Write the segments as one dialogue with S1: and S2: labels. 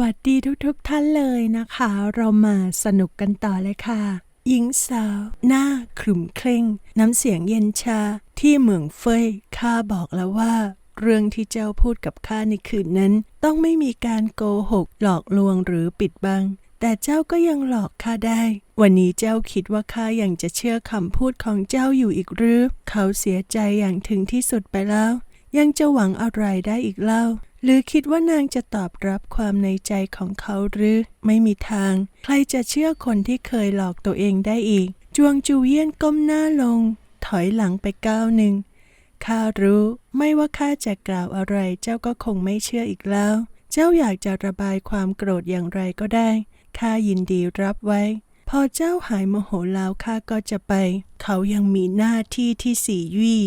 S1: วัสดีทุกๆทท่านเลยนะคะ เรามาสนุกกันต่อเลยค่ะ หญิงสาว หน้าขรึมเคร่ง น้ำเสียงเย็นชาที่เหมืองเฟยข้าบอกแล้วว่า เรื่องที่เจ้าพูดกับข้าในคืนนั้น ต้องไม่มีการโกหก หลอกลวงหรือปิดบัง แต่เจ้าก็ยังหลอกข้าได้ วันนี้เจ้าคิดว่าข้ายังจะเชื่อคำพูดของเจ้าอยู่อีกหรือ เขาเสียใจอย่างถึงที่สุดไปแล้ว ยังจะหวังอะไรได้อีกเล่า หรือคิดว่านางจะตอบรับความในใจของเขาหรือ ไม่มีทาง ใครจะเชื่อคนที่เคยหลอกตัวเองได้อีก จวงจูเยียนก้มหน้าลง ถอยหลังไปก้าวหนึ่งข้ารู้ไม่ว่าข้าจะกล่าวอะไร เจ้าก็คงไม่เชื่ออีกแล้ว เจ้าอยากจะระบายความโกรธอย่างไรก็ได้ข้ายินดีรับไว้ พอเจ้าหายโมโหแล้วข้าก็จะไป เขายังมีหน้าที่ที่สี่ยี่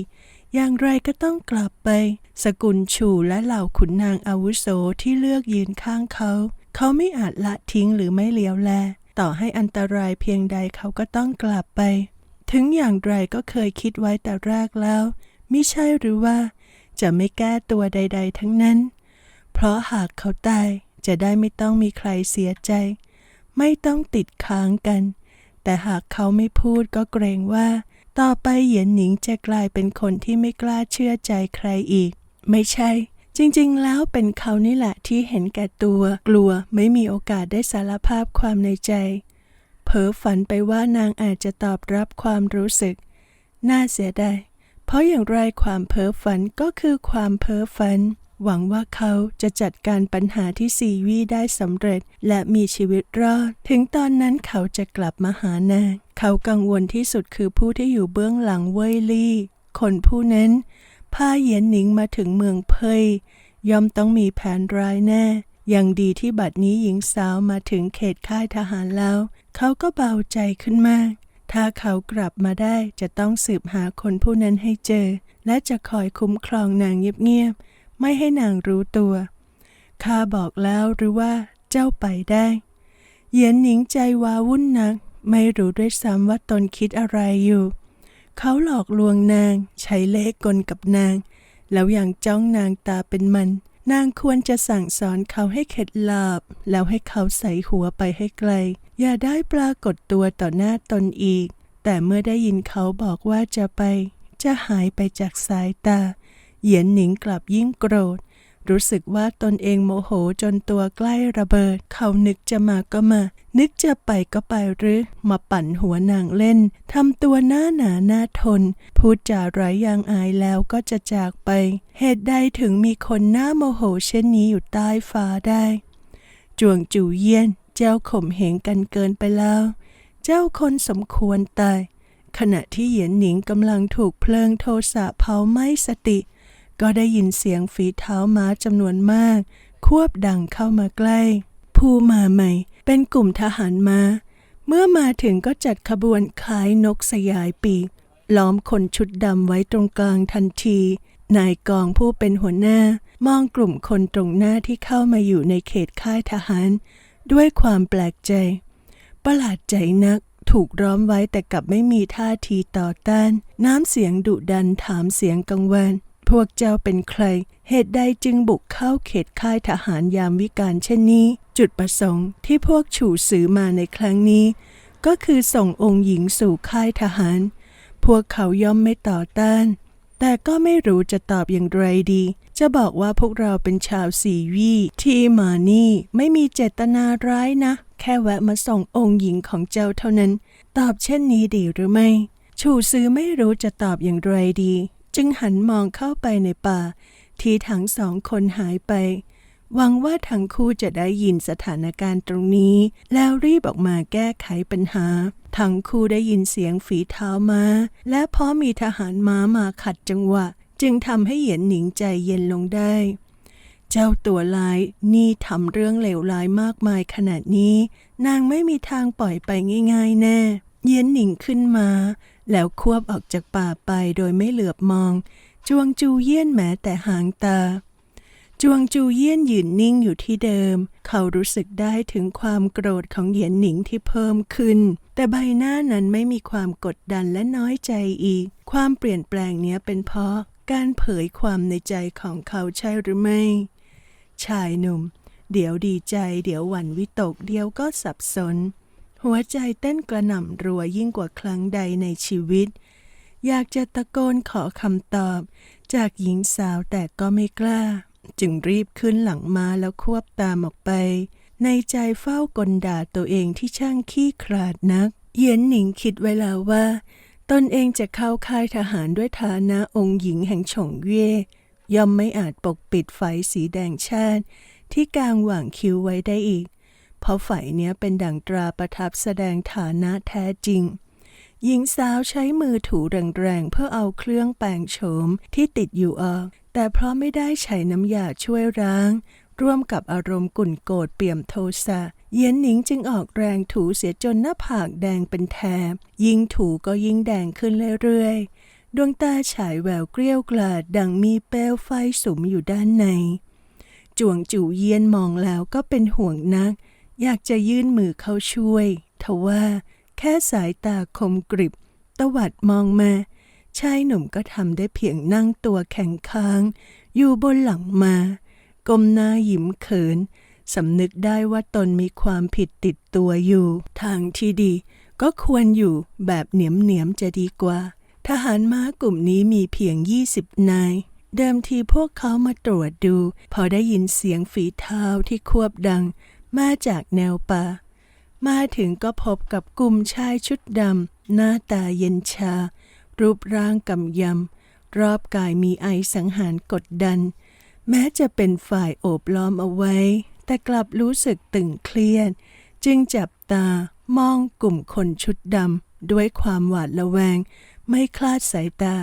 S1: อย่างไรก็ต้องกลับไป สกุลชูและเหล่าขุนนางอาวุโสที่เลือกยืนข้างเขา เขาไม่อาจละทิ้งหรือไม่เลี้ยวแล ต่อให้อันตรายเพียงใดเขาก็ต้องกลับไป ถึงอย่างไรก็เคยคิดไว้แต่แรกแล้วมิใช่หรือว่า จะไม่แก้ตัวใด ๆ ทั้งนั้น เพราะหากเขาตายจะได้ไม่ต้องมีใครเสียใจ ไม่ต้องติดค้างกัน แต่หากเขาไม่พูดก็เกรงว่า ต่อไปเหยียนหนิงจะกลายเป็นคนที่ไม่กล้าเชื่อใจใครอีก ไม่ใช่ จริงๆ แล้วเป็นเขานี่แหละที่เห็นแก่ตัว กลัวไม่มีโอกาสได้สารภาพความในใจเพ้อฝันไปว่านางอาจจะตอบรับความรู้สึก น่าเสียดายเพราะอย่างไรความเพ้อฝันก็คือความเพ้อฝัน หวังว่าเขาจะจัดการปัญหาที่ซีวีได้สำเร็จและมีชีวิตรอด ถึงตอนนั้นเขาจะกลับมาหานาง เขากังวลที่สุดคือผู้ที่อยู่เบื้องหลังเว่ยลี่ คนผู้นั้นพาเหยียนหนิงมาถึงเมืองเพยย่อมต้องมีแผนร้ายแน่ยังดีที่บัดนี้หญิงสาวมาถึงเขตค่ายทหารแล้ว เขาก็เบาใจขึ้นมาก ถ้าเขากลับมาได้จะต้องสืบหาคนผู้นั้นให้เจอ และจะคอยคุ้มครองนางเงียบๆ ไม่ให้นางรู้ตัวข้าบอกแล้วหรือว่าเจ้าไปได้ เหยียนหนิงใจวาวุ่นนัก ไม่รู้ด้วยซ้ำว่าตนคิดอะไรอยู่ เขาหลอกลวงนาง ใช้เล่ห์กลกับนาง แล้วอยังจ้องนางตาเป็นมัน นางควรจะสั่งสอนเขาให้เข็ดหลาบ แล้วให้เขาใส่หัวไปให้ไกล อย่าได้ปรากฏตัวต่อหน้าตนอีก แต่เมื่อได้ยินเขาบอกว่าจะไป จะหายไปจากสายตา เหยียนหนิงกลับยิ่งโกรธ รู้สึกว่าตนเองโมโหจนตัวใกล้ระเบิด เขานึกจะมาก็มา นึกจะไปก็ไปหรือ มาปั่นหัวนางเล่นทำตัวหน้าหนาหน้าทน พูดจาไร้ยางอายแล้วก็จะจากไป เหตุใดถึงมีคนหน้าโมโหเช่นนี้อยู่ใต้ฟ้าได้ จวงจู่เยี่ยน เจ้าข่มเหงกันเกินไปแล้ว เจ้าคนสมควรตายขณะที่เหยียนหนิงกำลังถูกเพลิงโทสะเผาไหม้สติ ก็ได้ยินเสียงฝีเท้าม้าจำนวนมาก ควบดังเข้ามาใกล้ ผู้มาใหม่เป็นกลุ่มทหารมา้า เมื่อมาถึงก็จัดขบวนคล้ายนกสยายปีก ล้อมคนชุดดำไว้ตรงกลางทันที นายกองผู้เป็นหัวหน้ามองกลุ่มคนตรงหน้าที่เข้ามาอยู่ในเขตค่ายทหาร ด้วยความแปลกใจ ประหลาดใจนักถูกร้อมไว้แต่กลับไม่มีท่าทีต่อต้าน น้ำเสียงดุดันถามเสียงกังวาน พวกเจ้าเป็นใคร เหตุใดจึงบุกเข้าเขตค่ายทหารยามวิกาลเช่นนี้ จุดประสงค์ที่พวกฉู่ซื้อมาในครั้งนี้ ก็คือส่งองค์หญิงสู่ค่ายทหาร พวกเขาย่อมไม่ต่อต้าน แต่ก็ไม่รู้จะตอบอย่างไรดี จะบอกว่าพวกเราเป็นชาวสีวีที่มานี่ไม่มีเจตนาร้ายนะ แค่แวะมาส่งองค์หญิงของเจ้าเท่านั้น ตอบเช่นนี้ดีหรือไม่ชูซื้อไม่รู้จะตอบอย่างไรดี จึงหันมองเข้าไปในป่า ที่ทั้งสองคนหายไป หวังว่าทั้งคู่จะได้ยินสถานการณ์ตรงนี้ แล้วรีบออกมาแก้ไขปัญหา ทั้งคู่ได้ยินเสียงฝีเท้ามา และพอมีทหารม้ามาขัดจังหวะ จึงทำให้เหยียนหนิงใจเย็นลงได้ เจ้าตัวลายนี่ทำเรื่องเลวร้ายมากมายขนาดนี้ นางไม่มีทางปล่อยไปง่าย ๆ แน่ เย็นหนิงขึ้นมา แล้วควบออกจากป่าไปโดยไม่เหลือบมอง จวงจูเยี่ยนแม้แต่หางตา จวงจูเยี่ยนยืนนิ่งอยู่ที่เดิม เขารู้สึกได้ถึงความโกรธของเหยียนหนิงที่เพิ่มขึ้น แต่ใบหน้านั้นไม่มีความกดดันและน้อยใจอีก ความเปลี่ยนแปลงเนี้ยเป็นเพราะการเผยความในใจของเขาใช่หรือไม่ ชายหนุ่ม เดี๋ยวดีใจ เดี๋ยวหวั่นวิตก เดี๋ยวก็สับสน หัวใจเต้นกระหน่ำรัวยิ่งกว่าครั้งใดในชีวิต อยากจะตะโกนขอคำตอบ จากหญิงสาวแต่ก็ไม่กล้า จึงรีบขึ้นหลังมาแล้วควบตามออกไป ในใจเฝ้ากลด่าตัวเองที่ช่างขี้ขลาดนัก เยียนหนิงคิดไว้แล้วว่า ตนเองจะเข้าค่ายทหารด้วยฐานะองค์หญิงแห่งฉงเย่ย่อมไม่อาจปกปิดไฟสีแดงชาติ ที่กลางหว่างคิ้วไว้ได้อีก เพราะไฝเนี้ยเป็นดั่งตราประทับแสดงฐานะแท้จริง หญิงสาวใช้มือถูแรงๆ เพื่อเอาเครื่องแปรงโฉมที่ติดอยู่ออก แต่เพราะไม่ได้ใช้น้ำยาช่วยร้าง ร่วมกับอารมณ์กุ่นโกรธเปี่ยมโทสะเย็นหนิงจึงออกแรงถูเสียจนหน้าผากแดงเป็นแถบ ยิ่งถูก็ยิ่งแดงขึ้นเรื่อยๆ ดวงตาฉายแววเกลี้ยวกลาดดังมีเปลวไฟสุมอยู่ด้านใน จวงจู่เยียนมองแล้วก็เป็นห่วงนัก อยากจะยื่นมือเข้าช่วย ทว่าแค่สายตาคมกริบ ตวัดมองมาชายหนุ่มก็ทำได้เพียงนั่งตัวแข็งค้าง อยู่บนหลังมา ก้มหน้ายิ้มเขินสำนึกได้ว่าตนมีความผิดติดตัวอยู่ ทางที่ดี ก็ควรอยู่แบบเหนียมเหนียมจะดีกว่า ทหารม้ากลุ่มนี้มีเพียง20นาย เดิมทีพวกเขามาตรวจดู พอได้ยินเสียงฝีเท้าที่ควบดัง มาจากแนวป่า มาถึงก็พบกับกลุ่มชายชุดดำหน้าตาเย็นชา รูปร่างกำยำ รอบกายมีไอสังหารกดดัน แม้จะเป็นฝ่ายโอบล้อมเอาไว้ แต่กลับรู้สึกตึงเครียด จึงจับตามองกลุ่มคนชุดดำด้วยความหวาดระแวง ไม่คลาดสายตา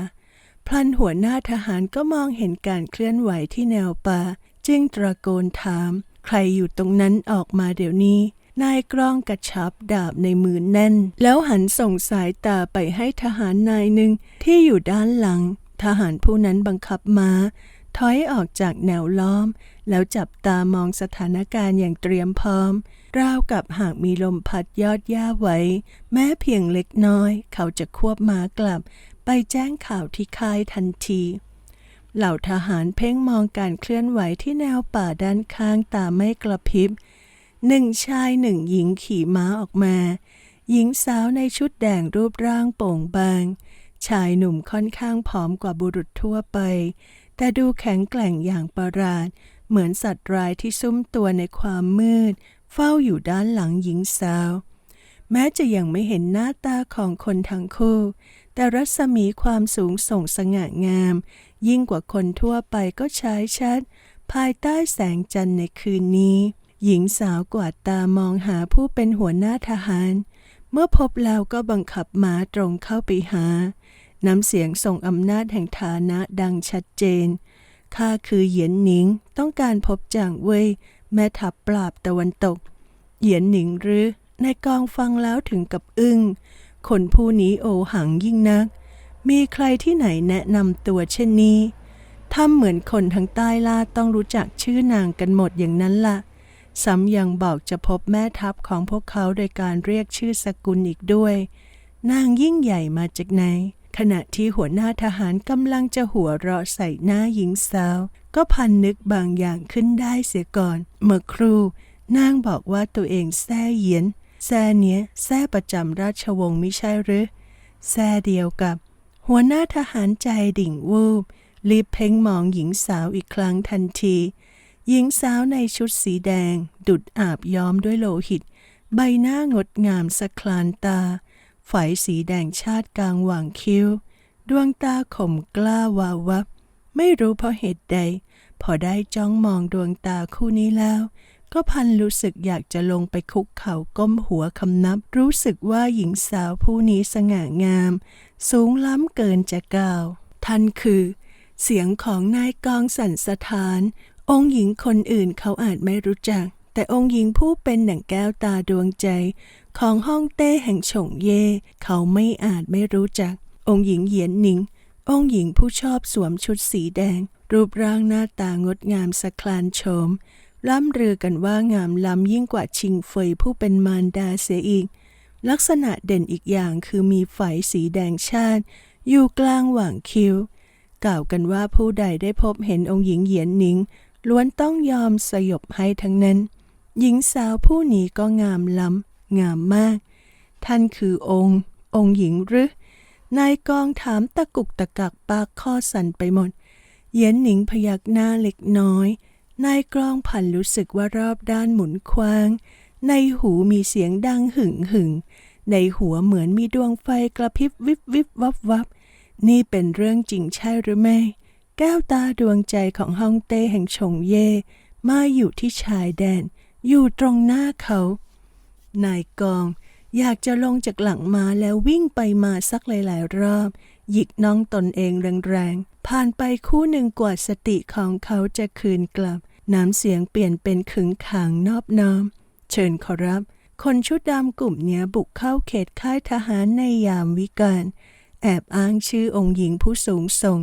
S1: พลันหัวหน้าทหารก็มองเห็นการเคลื่อนไหวที่แนวป่า จึงตะโกนถาม ใครอยู่ตรงนั้นออกมาเดี๋ยวนี้ นายกล้องกระชับดาบในมือแน่น แล้วหันส่งสายตาไปให้ทหารนายหนึ่งที่อยู่ด้านหลัง ทหารผู้นั้นบังคับมา้าถอยออกจากแนวล้อม แล้วจับตามองสถานการณ์อย่างเตรียมพร้อม ราวกับหากมีลมพัดยอดหญ้าไว้ แม้เพียงเล็กน้อย เขาจะควบม้ากลับ ไปแจ้งข่าวที่ค่ายทันที เหล่าทหารเพ่งมองการเคลื่อนไหวที่แนวป่าด้านข้างตาไม่กระพริบหนึ่งชายหนึ่งหญิงขี่ม้าออกมา หญิงสาวในชุดแดงรูปร่างโป่งบาง ชายหนุ่มค่อนข้างผอมกว่าบุรุษทั่วไป แต่ดูแข็งแกร่งอย่างประหลาด เหมือนสัตว์ร้ายที่ซุ่มตัวในความมืด เฝ้าอยู่ด้านหลังหญิงสาว แม้จะยังไม่เห็นหน้าตาของคนทั้งคู่ แต่รัศมีความสูงส่งสง่างาม ยิ่งกว่าคนทั่วไปก็ฉายชัด ภายใต้แสงจันทร์ในคืนนี้ หญิงสาวกวาดตามองหาผู้เป็นหัวหน้าทหาร เมื่อพบแล้วก็บังคับม้าตรงเข้าไปหา น้ำเสียงส่งอำนาจแห่งฐานะดังชัดเจนข้าคือเหยียนหนิงต้องการพบจางเว่ยแม่ทัพปราบตะวันตก เหยียนหนิงหรือ ในกองฟังแล้วถึงกับอึง้ง คนผู้นี้โอหังยิ่งนัก มีใครที่ไหนแนะนำตัวเช่นนี้ทำเหมือนคนทั้งใต้ล่าต้องรู้จักชื่อนางกันหมดอย่างนั้นละ่ะซ้ำยังบอกจะพบแม่ทัพของพวกเขาโดยการเรียกชื่อสกุลอีกด้วย นางยิ่งใหญ่มาจากไหน ขณะที่หัวหน้าทหารกำลังจะหัวเราะใส่หน้าหญิงสาว ก็พันนึกบางอย่างขึ้นได้เสียก่อน เมื่อครู่นางบอกว่าตัวเองแซ่เยียน แซ่เนี้ยแซ่ประจำราชวงศ์ไม่ใช่หรือ แซ่เดียวกับ หัวหน้าทหารใจดิ่งวูบรีบเพ่งมองหญิงสาวอีกครั้งทันที หญิงสาวในชุดสีแดง ดุดอาบย้อมด้วยโลหิต ใบหน้างดงามสะคลานตาฝายสีแดงชาติกลางหว่างคิ้ว ดวงตาข่มกล้าวาววับ ไม่รู้เพราะเหตุใด พอได้จ้องมองดวงตาคู่นี้แล้ว ก็พันรู้สึกอยากจะลงไปคุกเข่าก้มหัวคำนับ รู้สึกว่าหญิงสาวผู้นี้สง่างาม สูงล้ำเกินจะกล่าว ท่านคือ เสียงของนายกองสันสถาน องค์หญิงคนอื่นเขาอาจไม่รู้จัก แต่องค์หญิงผู้เป็นหนังแก้วตาดวงใจ ของห้องเต้แห่งฉงเย่ เขาไม่อาจไม่รู้จัก องค์หญิงเหยียนหนิง องค์หญิงผู้ชอบสวมชุดสีแดง รูปร่างหน้าตางดงามสะคลานโฉม ล่ำลือกันว่างามล้ำยิ่งกว่าชิงเฟยผู้เป็นมารดาเสียอีก ลักษณะเด่นอีกอย่างคือมีไฝสีแดงชาติ อยู่กลางหว่างคิ้ว กล่าวกันว่าผู้ใดได้พบเห็นองค์หญิงเหยียนหนิง ล้วนต้องยอมสยบให้ทั้งนั้น หญิงสาวผู้นี้ก็งามล้ำงามมาก ท่านคือองค์ องค์หญิงหรือนายกองถามตะกุกตะกักปากข้อสั่นไปหมดเหย็นหนิงพยักหน้าเล็กน้อย นายกลองผันรู้สึกว่ารอบด้านหมุนควาง ในหูมีเสียงดังหึ่งหึ่ง ในหัวเหมือนมีดวงไฟกระพริบวิบวิบวับวับ นี่เป็นเรื่องจริงใช่หรือไม่ แก้วตาดวงใจของฮ่องเต้แห่งชงเย่ มาอยู่ที่ชายแดน อยู่ตรงหน้าเขา นายกองอยากจะลงจากหลังม้าแล้ววิ่งไปมาสักหลาย ๆ รอบ หยิกน้องตนเองแรง ๆ ผ่านไปคู่หนึ่งกว่าสติของเขาจะคืนกลับ น้ำเสียงเปลี่ยนเป็นขึงขังนอบน้อม เชิญขอรับ คนชุดดำกลุ่มเนี้ยบุกเข้าเขตค่ายทหารในยามวิกาลแอบอ้างชื่อองค์หญิงผู้สูงส่ง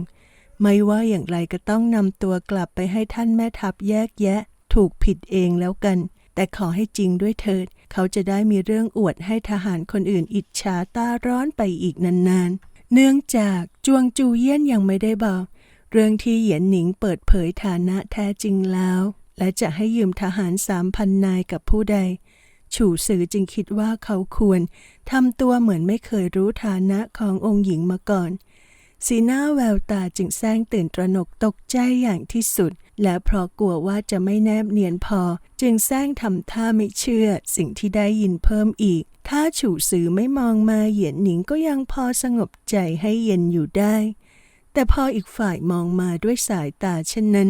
S1: ไม่ว่าอย่างไรก็ต้องนำตัวกลับไปให้ท่านแม่ทัพแยกแยะ ถูกผิดเองแล้วกัน แต่ขอให้จริงด้วยเถิด เขาจะได้มีเรื่องอวดให้ทหารคนอื่นอิจฉาตาร้อนไปอีกนานๆ เนื่องจากจวงจูเยี่ยนยังไม่ได้บอก เรื่องที่เหยียนหนิงเปิดเผยฐานะแท้จริงแล้ว และจะให้ยืมทหารสามพันนายกับผู้ใด ฉู่ซือจึงคิดว่าเขาควรทำตัวเหมือนไม่เคยรู้ฐานะขององค์หญิงมาก่อน สีหน้าแววตาจึงแซงตื่นตระหนกตกใจอย่างที่สุด และเพราะกลัวว่าจะไม่แนบเนียนพอ จึงแซงทำท่าไม่เชื่อ สิ่งที่ได้ยินเพิ่มอีก ถ้าฉู่ซือไม่มองมาเหยียนหนิงก็ยังพอสงบใจให้เย็นอยู่ได้ แต่พออีกฝ่ายมองมาด้วยสายตาเช่นนั้น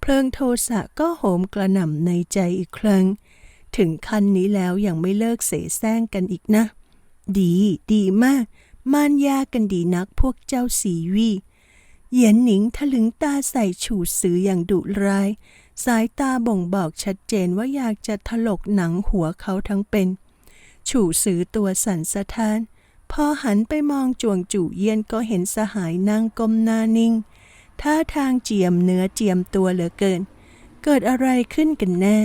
S1: เพลิงโทสะก็โหมกระหน่ำในใจอีกครั้ง ถึงขั้นนี้แล้วยังไม่เลิกเสแสร้งกันอีกนะ ดี ดีมาก มานยากันดีนักพวกเจ้าสีวีเหยียนหนิงถลึงตาใส่ฉูดสืออย่างดุร้าย สายตาบ่งบอกชัดเจนว่าอยากจะถลกหนังหัวเขาทั้งเป็น ฉู่สือตัวสั่นสะท้าน พอหันไปมองจวงจู่เยียนก็เห็นสหายนั่งก้มหน้านิ่ง ท่าทางเจียมเนื้อเจียมตัวเหลือเกิน เกิดอะไรขึ้นกันแน่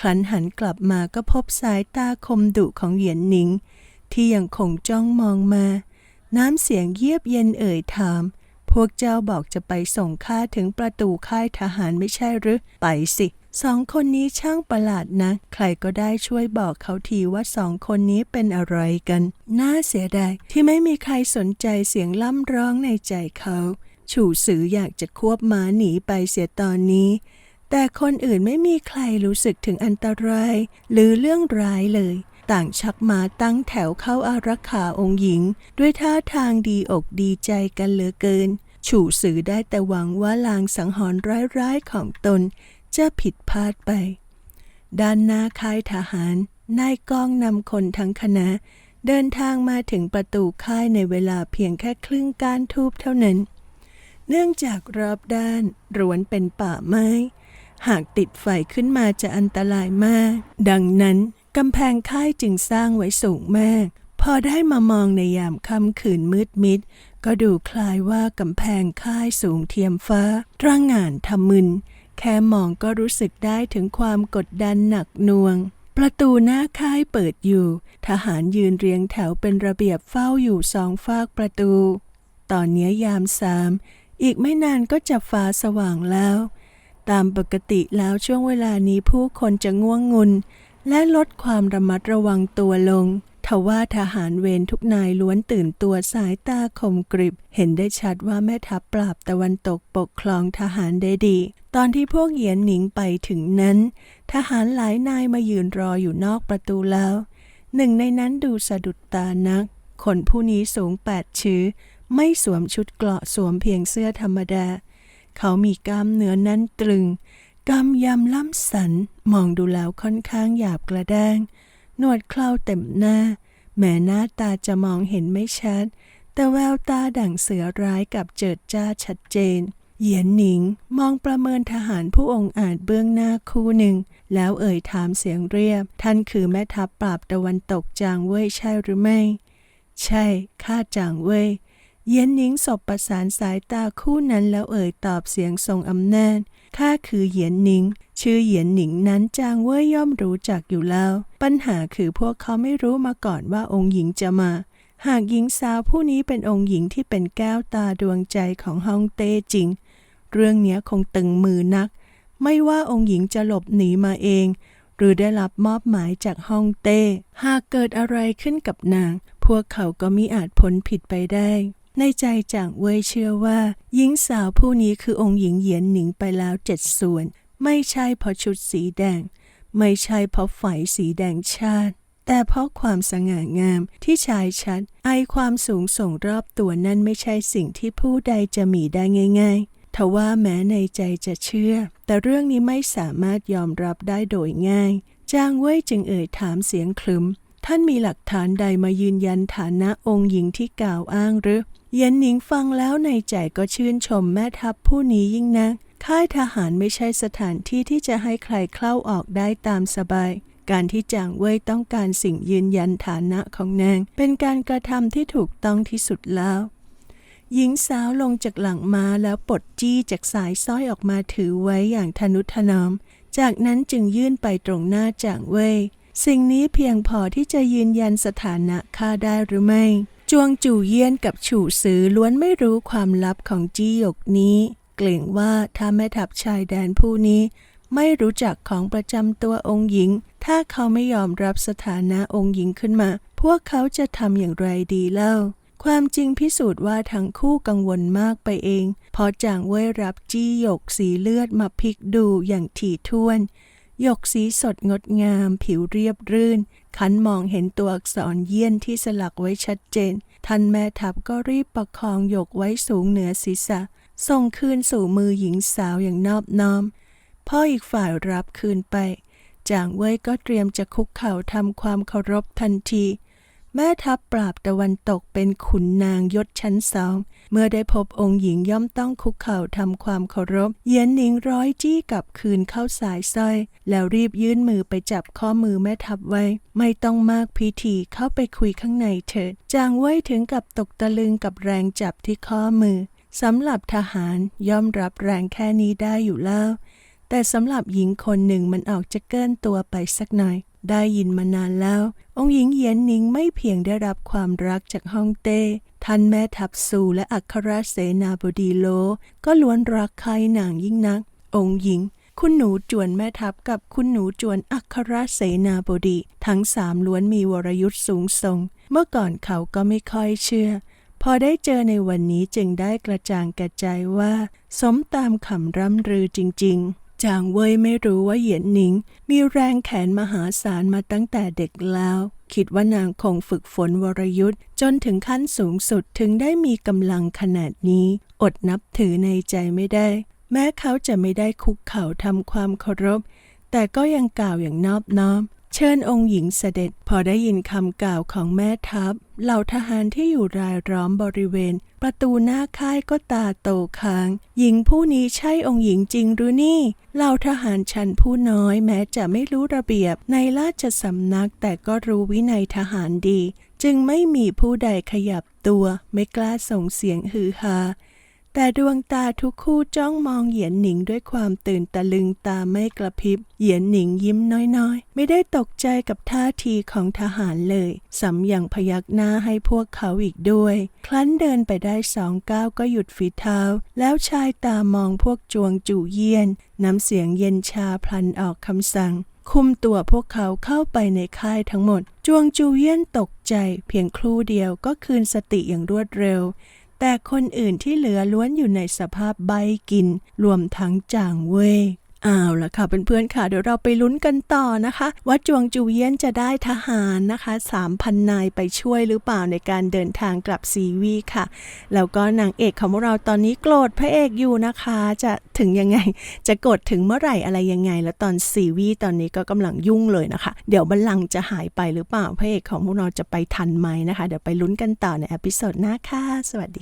S1: ขันหันกลับมาก็พบสายตาคมดุของเหยียนหนิง ที่ยังคงจ้องมองมา น้ำเสียงเยียบเย็นเอ่ยถาม พวกเจ้าบอกจะไปส่งข้าถึงประตูค่ายทหารไม่ใช่หรือ ไปสิ สองคนนี้ช่างประหลาดนะ ใครก็ได้ช่วยบอกเขาทีว่าสองคนนี้เป็นอะไรกัน น่าเสียดายที่ไม่มีใครสนใจเสียงล่ำร้องในใจเขา ฉู่สืออยากจะควบม้าหนีไปเสียตอนนี้ แต่คนอื่นไม่มีใครรู้สึกถึงอันตราย หรือเรื่องร้ายเลย ต่างชักมาตั้งแถวเข้าอารักขาองค์หญิง ด้วยท่าทางดีอกดีใจกันเหลือเกิน ฉู่สือได้แต่หวังว่าลางสังหรณ์ร้ายๆของตน จะผิดพลาดไป ด้านหน้าค่ายทหารนายกองนำคนทั้งคณะ เดินทางมาถึงประตูค่ายในเวลาเพียงแค่ครึ่งการทูบเท่านั้น เนื่องจากรอบด้านรวนเป็นป่าไม้ หากติดไฟขึ้นมาจะอันตรายมาก ดังนั้นกำแพงค่ายจึงสร้างไว้สูงมาก พอได้มามองในยามค่ำคืนมืดมิด ก็ดูคล้ายว่ากำแพงค่ายสูงเทียมฟ้า ตระหง่านทะมึน แค่มองก็รู้สึกได้ถึงความกดดันหนักหน่วง ประตูหน้าค่ายเปิดอยู่ ทหารยืนเรียงแถวเป็นระเบียบเฝ้าอยู่สองฝากประตู ตอนนี้ยามสาม อีกไม่นานก็จะฟ้าสว่างแล้ว ตามปกติแล้วช่วงเวลานี้ผู้คนจะง่วงงุน และลดความระมัดระวังตัวลง ทว่าทหารเวรทุกนายล้วนตื่นตัวสายตาคมกริบ เห็นได้ชัดว่าแม่ทัพปราบตะวันตกปกครองทหารได้ดี ตอนที่พวกเหยียนหนิงไปถึงนั้น ทหารหลายนายมายืนรออยู่นอกประตูแล้ว หนึ่งในนั้นดูสะดุดตานัก คนผู้นี้สูงแปดชื้อ ไม่สวมชุดเกราะสวมเพียงเสื้อธรรมดา เขามีกล้ามเนื้อนั่นตรึงกำยำล่ำสันมองดูแล้วค่อนข้างหยาบกระด้าง หนวดเคราเต็มหน้า แม้หน้าตาจะมองเห็นไม่ชัด แต่แววตาดั่งเสือร้ายกับเจิดจ้าชัดเจน เหยียนหนิงมองประเมินทหารผู้องอาจเบื้องหน้าคู่หนึ่ง แล้วเอ่ยถามเสียงเรียบ ท่านคือแม่ทัพปราบตะวันตกจางเว่ยใช่หรือไม่ ใช่ข้าจางเว่ยเย็นหนิงสบประสานสายตาคู่นั้นแล้วเอ่ยตอบเสียงทรงอำนาจ ข้าคือเหยียนหนิง ชื่อเหยียนหนิงนั้นจางเว่ยย่อมรู้จักอยู่แล้ว ปัญหาคือพวกเขาไม่รู้มาก่อนว่าองค์หญิงจะมา หากหญิงสาวผู้นี้เป็นองค์หญิงที่เป็นแก้วตาดวงใจของฮ่องเต้จริง เรื่องนี้คงตึงมือนัก ไม่ว่าองค์หญิงจะหลบหนีมาเอง หรือได้รับมอบหมายจากฮ่องเต้ หากเกิดอะไรขึ้นกับนาง พวกเขาก็มิอาจพ้นผิดไปได้ ในใจจางเว่ยเชื่อว่า หญิงสาวผู้นี้คือองค์หญิงเหยียนหนิงไปแล้วเจ็ดส่วน ไม่ใช่เพราะชุดสีแดง ไม่ใช่เพราะไฝสีแดงชาติ แต่เพราะความสง่างามที่ชายชัด ไอความสูงส่งรอบตัวนั้นไม่ใช่สิ่งที่ผู้ใดจะมีได้ง่าย ๆทว่าแม้ในใจจะเชื่อ แต่เรื่องนี้ไม่สามารถยอมรับได้โดยง่าย จางเว่ยจึงเอ่ยถามเสียงคลึม ท่านมีหลักฐานใดมายืนยันฐานะองค์หญิงที่กล่าวอ้างหรือ เย็นหนิงฟังแล้วในใจก็ชื่นชมแม่ทัพผู้นี้ยิ่งนัก ค่ายทหารไม่ใช่สถานที่ที่จะให้ใครเข้าออกได้ตามสบาย การที่จางเว่ยต้องการสิ่งยืนยันฐานะของนาง เป็นการกระทำที่ถูกต้องที่สุดแล้ว หญิงสาวลงจากหลังม้าแล้วปลดจี้จากสายสร้อยออกมาถือไว้อย่างทนุถนอม จากนั้นจึงยื่นไปตรงหน้าจางเว่ยสิ่งนี้เพียงพอที่จะยืนยันสถานะข้าได้หรือไม่ จวงจู่เยี่ยนกับฉู่ซือล้วนไม่รู้ความลับของจี้หยกนี้ เกรงว่าถ้าแม่ทัพชายแดนผู้นี้ ไม่รู้จักของประจำตัวองค์หญิง ถ้าเขาไม่ยอมรับสถานะองค์หญิงขึ้นมา พวกเขาจะทำอย่างไรดีเล่า ความจริงพิสูจน์ว่าทั้งคู่กังวลมากไปเอง พอจางเว่ยรับจี้หยกสีเลือดมาพลิกดูอย่างถี่ถ้วนหยกสีสดงดงาม ผิวเรียบรื่น ขันมองเห็นตัวอักษรเยี่ยนที่สลักไว้ชัดเจน ท่านแม่ทัพก็รีบประคองหยกไว้สูงเหนือศีรษะ ส่งคืนสู่มือหญิงสาวอย่างนอบน้อม พ่ออีกฝ่ายรับคืนไป จางเว่ยก็เตรียมจะคุกเข่าทำความเคารพทันที แม่ทัพปราบตะวันตกเป็นขุนนางยศชั้นสอง เมื่อได้พบองค์หญิงย่อมต้องคุกเข่าทำความเคารพ เยียนหนิงร้อยจี้กลับคืนเข้าสายสร้อย แล้วรีบยื่นมือไปจับข้อมือแม่ทัพไว้ ไม่ต้องมากพิธีเข้าไปคุยข้างในเถิด จางเว่ยถึงกับตกตะลึงกับแรงจับที่ข้อมือสำหรับทหารย่อมรับแรงแค่นี้ได้อยู่แล้ว แต่สำหรับหญิงคนหนึ่งมันออกจะเกินตัวไปสักหน่อย ได้ยินมานานแล้ว องค์หญิงเหยียนหนิงไม่เพียงได้รับความรักจากฮ่องเต้ ท่านแม่ทัพซูและอัครเสนาบดีโล ก็ล้วนรักใครนางยิ่งนัก องค์หญิง คุณหนูจวนแม่ทัพกับคุณหนูจวนอัครเสนาบดี ทั้งสามล้วนมีวรยุทธ์สูงส่ง เมื่อก่อนเขาก็ไม่ค่อยเชื่อ พอได้เจอในวันนี้จึงได้กระจ่างแก่ใจว่า สมตามคำร่ำรือจริง ๆ จางเว่ยไม่รู้ว่าเหยียนหนิง มีแรงแขนมหาศาลมาตั้งแต่เด็กแล้ว คิดว่านางคงฝึกฝนวรยุทธ์จนถึงขั้นสูงสุดถึงได้มีกำลังขนาดนี้ อดนับถือในใจไม่ได้ แม้เขาจะไม่ได้คุกเข่าทำความเคารพ แต่ก็ยังกล่าวอย่างนอบน้อม เชิญองค์หญิงเสด็จพอได้ยินคำกล่าวของแม่ทัพ เหล่าทหารที่อยู่รายล้อมบริเวณ ประตูหน้าค่ายก็ตาโตค้าง หญิงผู้นี้ใช่องค์หญิงจริงหรือนี่ เหล่าทหารชั้นผู้น้อยแม้จะไม่รู้ระเบียบในราชสำนักแต่ก็รู้วินัยทหารดี จึงไม่มีผู้ใดขยับตัว ไม่กล้าส่งเสียงฮือฮา แต่ดวงตาทุกคู่จ้องมองเหยียนหนิงด้วยความตื่นตะลึงตาไม่กระพริบ เหยียนหนิงยิ้มน้อยๆ ไม่ได้ตกใจกับท่าทีของทหารเลยสำยังพยักหน้าให้พวกเขาอีกด้วยครั้นเดินไปได้สองก้าวก็หยุดฝีเท้า แล้วชายตามองพวกจวงจู่เยียน น้ำเสียงเย็นชาพลันออกคำสั่งคุมตัวพวกเขาเข้าไปในค่ายทั้งหมด จวงจูเยี่ยนตกใจ เพียงครู่เดียวก็คืนสติอย่างรวดเร็ว แต่คนอื่นที่เหลือล้วนอยู่ในสภาพใบกิน รวมทั้งจางเว่ยอ้าวละค่ะเพื่อนๆค่ะ เดี๋ยวเราไปลุ้นกันต่อนะคะ ว่าจวงจูเยียนจะได้ทหารนะคะ 3,000 นายไปช่วยหรือเปล่าในการเดินทางกลับซีวีค่ะ แล้วก็นางเอกของพวกเราตอนนี้โกรธพระเอกอยู่นะคะ จะถึงยังไง จะกดถึงเมื่อไหร่อะไรยังไง แล้วตอนซีวีตอนนี้ก็กำลังยุ่งเลยนะคะ เดี๋ยวบัลลังก์จะหายไปหรือเปล่าพระเอกของพวกเราจะไปทันไหมนะคะ เดี๋ยวไปลุ้นกันต่อในอพิโซดหน้าค่ะสวัสดี